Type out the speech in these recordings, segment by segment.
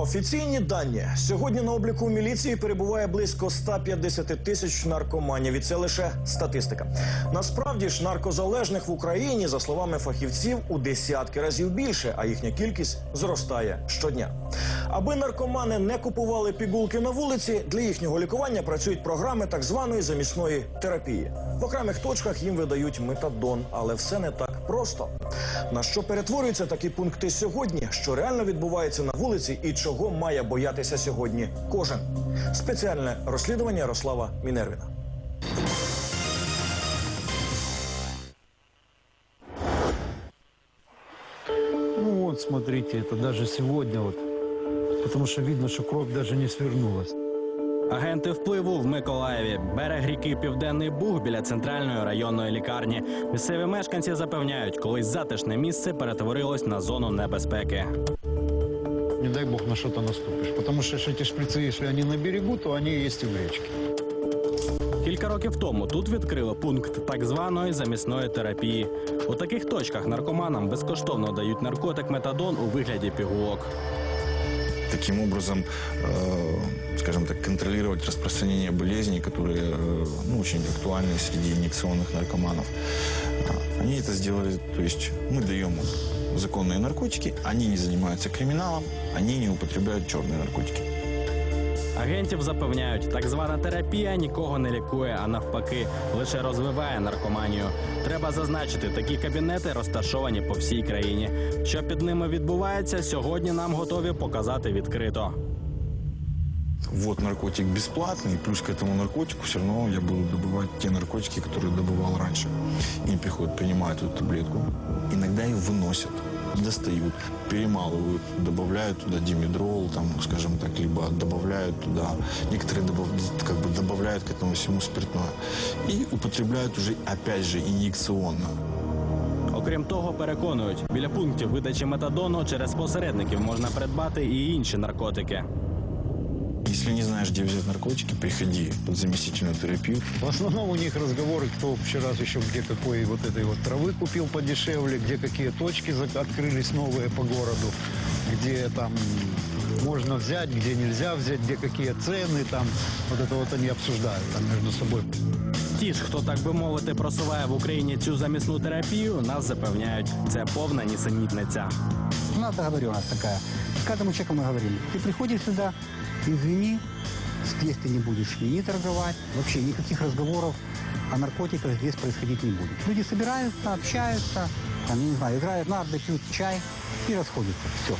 Офіційні дані сьогодні на обліку міліції перебуває близько 150 тисяч наркоманів. І це лише статистика. Насправді ж наркозалежних в Україні, за словами фахівців, у десятки разів більше, а їхня кількість зростає щодня. Аби наркомани не купували пігулки на вулиці, для їхнього лікування працюють програми так званої замісної терапії. В окремих точках їм видають метадон, але все не так просто. На що перетворюються такі пункти сьогодні? Що реально відбувається на вулиці і чого має боятися сьогодні кожен? Спеціальне розслідування Ярослава Мінервіна. Ну вот, смотрите, это даже сегодня вот. Потому что видно, что кровь даже не свернулась. Агенти впливу в Миколаєві. Берег ріки Південний Буг біля центральної районної лікарні. Місцеві мешканці запевняють, колись затишне місце перетворилось на зону небезпеки. Не дай бог на что-то наступишь. Потому что эти шприцы, если они на берегу, то они есть и в речке. Кілька років тому тут відкрили пункт так званої замісної терапії. У таких точках наркоманам безкоштовно дають наркотик метадон у вигляді пігулок. Таким образом, э, скажем так, контролировать распространение болезней, которые э, ну, очень актуальны среди инъекционных наркоманов. А, Они это сделали, то есть мы даем им законные наркотики, они не занимаются криминалом, они не употребляют черные наркотики. Агентів запевняють, так звана терапія нікого не лікує, а навпаки, лише розвиває наркоманію. Треба зазначити, такі кабінети розташовані по всій країні. Що під ними відбувається, сьогодні нам готові показати відкрито. Вот наркотик бесплатный, плюс к этому наркотику все равно я буду добывать те наркотики, которые добывал раньше. И приходят, принимают эту таблетку, иногда ее выносят, достают, перемалывают, добавляют туда димедрол, там, скажем так, либо добавляют туда, некоторые добав- как бы добавляют к этому всему спиртное. И употребляют уже, опять же, инъекционно. Окрім того, переконують, біля пунктів видачі метадону через посередників можна придбати і інші наркотики. Если не знаешь, где взять наркотики, приходи под заместительную терапию. В основном у них разговоры, кто вчера еще где какой вот этой вот травы купил подешевле, где какие точки зак- открылись новые по городу, где там можно взять, где нельзя взять, где какие цены, там вот это вот они обсуждают там между собой. Ті ж, хто так би мовити, просуває в Україні цю замісну терапію, нас запевняють, це повна нісенітниця. У нас договоренность такая. Каждому человеку мы говорим, ты приходишь сюда, извини, здесь ты не будешь ни торговать, вообще никаких разговоров о наркотиках здесь происходить не будет. Люди собираются, общаются, там, я не знаю, играют нарды, пьют чай и расходятся. Все.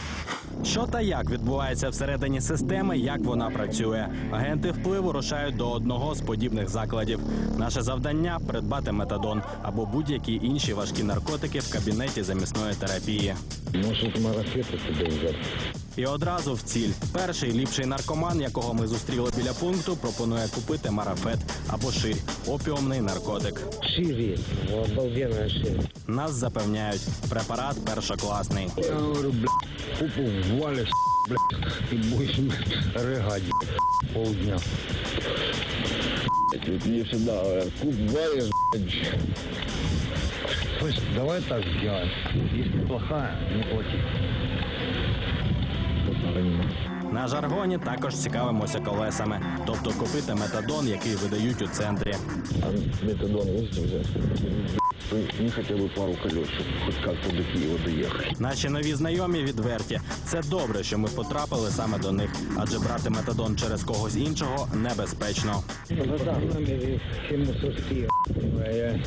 Що та як відбувається всередині системи, як вона працює. Агенти впливу рушають до одного з подібних закладів. Наше завдання придбати метадон або будь-які інші важкі наркотики в кабінеті замісної терапії. Може, марафети тебе взять? І одразу в ціль. Перший ліпший наркоман, якого ми зустріли біля пункту, пропонує купити марафет або ширь опіумний наркотик. Шире. Обалденная шире. Нас запевняють, препарат першокласний. Я говорю, купу валишь, блядь, и будешь рыгать, полдня. Блядь, Мне всегда говорят, куп блядь. Слышь, давай так сделаем. Если плохая, не плати. На жаргоні також цікавимося колесами, тобто купити метадон, який видають у центрі. А метадон можете взять? Не хотя бы пару колес, чтобы хоть как-то до Киева доехать. Наші нові знайомі відверті. Це добре, що ми потрапили саме до них, адже брати метадон через когось іншого небезпечно. Ну да, всему сырские. Я,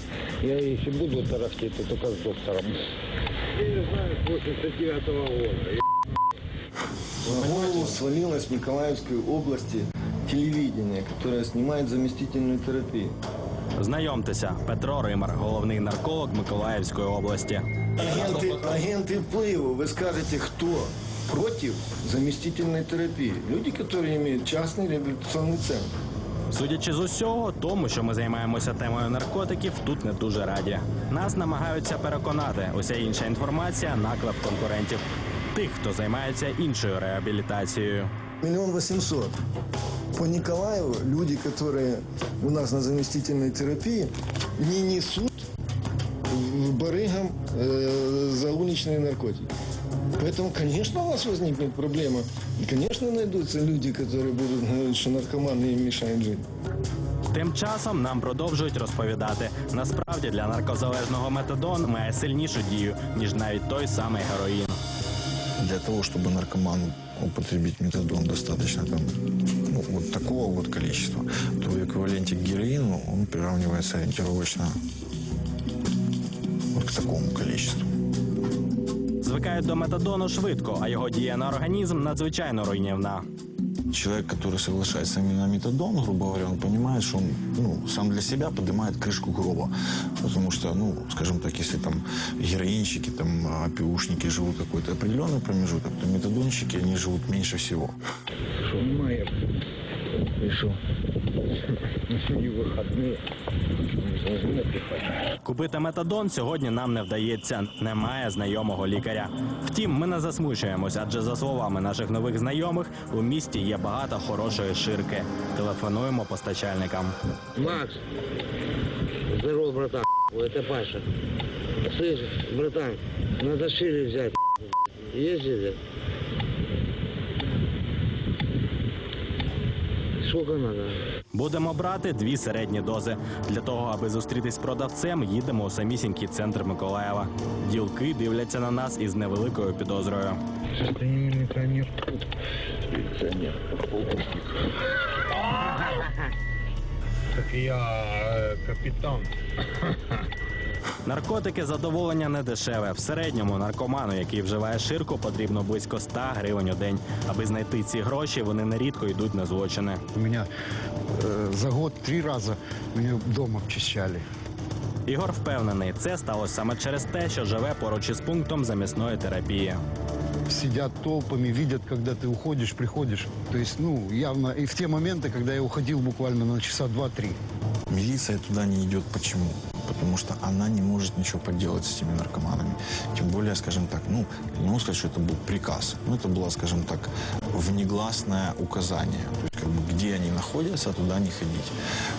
я если буду тарахтеть, то только с доктором. Я не знаю, с 89 года. На голову свалилось в Николаевской области телевидение, которое снимает заместительную терапию. Знайомтеся, Петро Римар, головний нарколог Миколаївської області. Агенты, агенты впливу, вы скажете, кто против заместительной терапии? Люди, которые имеют частный реабилитационный центр. Судячи з усього, тому що ми займаємося темою наркотиків, тут не дуже раді. Нас намагаються переконати. Уся інша інформація наклеп конкурентів. Тих, хто займається іншою реабілітацією. Миллион восемьсот. По Николаеву люди, которые у нас на заместительной терапии, не несут барыгам э, за уличные наркотики. Поэтому, конечно, у вас возникнет проблема. И, конечно, найдутся люди, которые будут говорить, что наркоманы им мешают жить. Тим часом нам продовжують розповідати. Насправді для наркозалежного метадон має сильнішу дію, ніж навіть той самий героїн. Для того, чтобы наркоману употребить метадон достаточно там, ну, вот такого вот количества, то в эквиваленте к героину он приравнивается ориентировочно вот к такому количеству. Звикають до метадону швидко, а його дія на організм надзвичайно руйнівна. Человек, который соглашается именно на метадон, грубо говоря, он понимает, что он ну, сам для себя поднимает крышку гроба. Потому что, ну, скажем так, если там героинщики, там, опиушники живут какой-то определенный промежуток, то метадонщики, они живут меньше всего. Что, мая? И что? Сегодня выходные. Мы должны отдыхать. Купити метадон сьогодні нам не вдається. Немає знайомого лікаря. Втім, ми не засмучуємось, адже за словами наших нових знайомих, у місті є багато хорошої ширки. Телефонуємо постачальникам. Макс, здорово, братан. Это Паша. Слышь, братан, надо шире взять. Есть Где? Сколько? Будемо брати дві середні дози. Для того, аби зустрітись з продавцем, їдемо у самісінький центр Миколаєва. Ділки дивляться на нас із невеликою підозрою. Милиционер? Милиционер. Так я э, капитан. Наркотики задоволення не дешеве. В середньому наркоману, який вживає ширку, потрібно близько 100 гривень у день. Аби знайти ці гроші, вони нерідко йдуть на злочини. У меня э, за год три раза меня дома обчищали. Ігор впевнений, це сталося саме через те, що живе поруч із пунктом замісної терапії. Сидят толпами, видят, когда ты уходишь, приходишь. То есть, ну, явно и в те моменты, когда я уходил буквально на часа два-три. Милиция туда не идет. Почему? Потому что она не может ничего поделать с этими наркоманами. Тем более, скажем так, ну, не могу сказать, что это был приказ. Но это было, скажем так, внегласное указание. То есть, как бы, где они находятся, туда не ходить.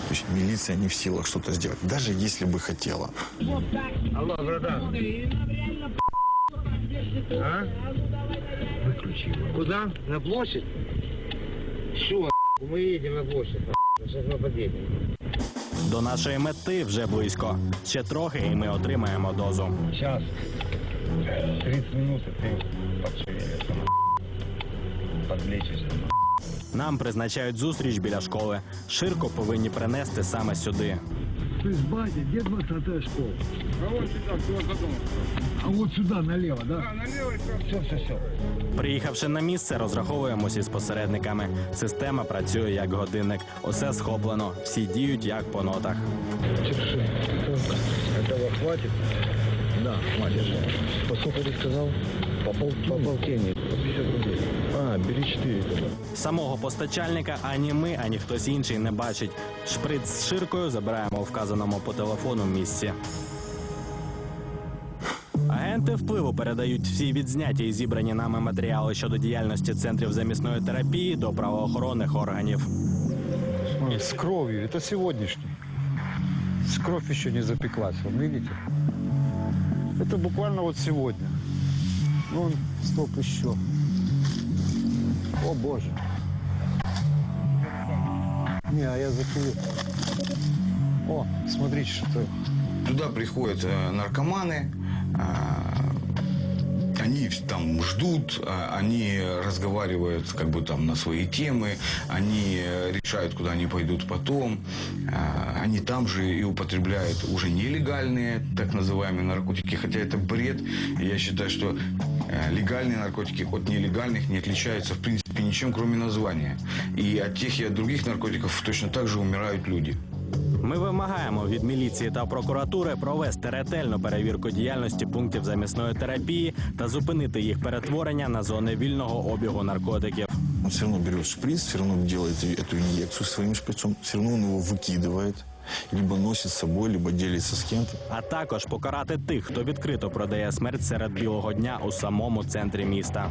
То есть милиция не в силах что-то сделать, даже если бы хотела. Алло, братан. А? Выключи его. Куда? На площадь? Все, мы едем на площадь. Сейчас мы подъедем. До нашої мети вже близько. Ще трохи, і ми отримаємо дозу. Час 30 минут, і ти. Подлечишься. Нам призначають зустріч біля школи. Ширко повинні принести саме сюди. То есть, батя, где 20 школа? А вот сюда, кто за домом. А вот сюда, налево, да? А, налево и сразу. Все, все, все. Приїхавши на місце, розраховуємося із посередниками. Система працює як годинник. Усе схоплено. Всі діють як по нотах. Терши. Этого хватит? Да, хватит. По сколько ты сказал? По, пол, по полтинник. По 50. А, бери 4. Самого постачальника ані ми, ані хтось інший не бачить. Шприц з ширкою забираємо у вказаному по телефону місці. Агенти впливу передають всі відзняті і зібрані нами матеріали щодо діяльності центрів замісної терапії до правоохоронних органів. Ой, С кровью. Это сегодняшний. С кровь еще не запеклась. Вон, видите? Это буквально вот сегодня. Вон, стоп еще. О, боже. Не, а я закурил. О, смотрите, что Туда приходят э, наркоманы, а, они там ждут, а, они разговаривают как бы там на свои темы, они э, решают, куда они пойдут потом, а, они там же и употребляют уже нелегальные так называемые наркотики, хотя это бред. Я считаю, что э, легальные наркотики от нелегальных не отличаются в принципе ничем, кроме названия. И от тех и от других наркотиков точно так же умирают люди. Ми вимагаємо від міліції та прокуратури провести ретельну перевірку діяльності пунктів замісної терапії та зупинити їх перетворення на зони вільного обігу наркотиків. Он все равно берет шприц, все равно делает и- эту инъекцию своим шприцом, все равно он его выкидывает, либо носит с собой, либо делится с кем-то. А також покарати тих, хто відкрито продає смерть серед білого дня у самому центрі міста.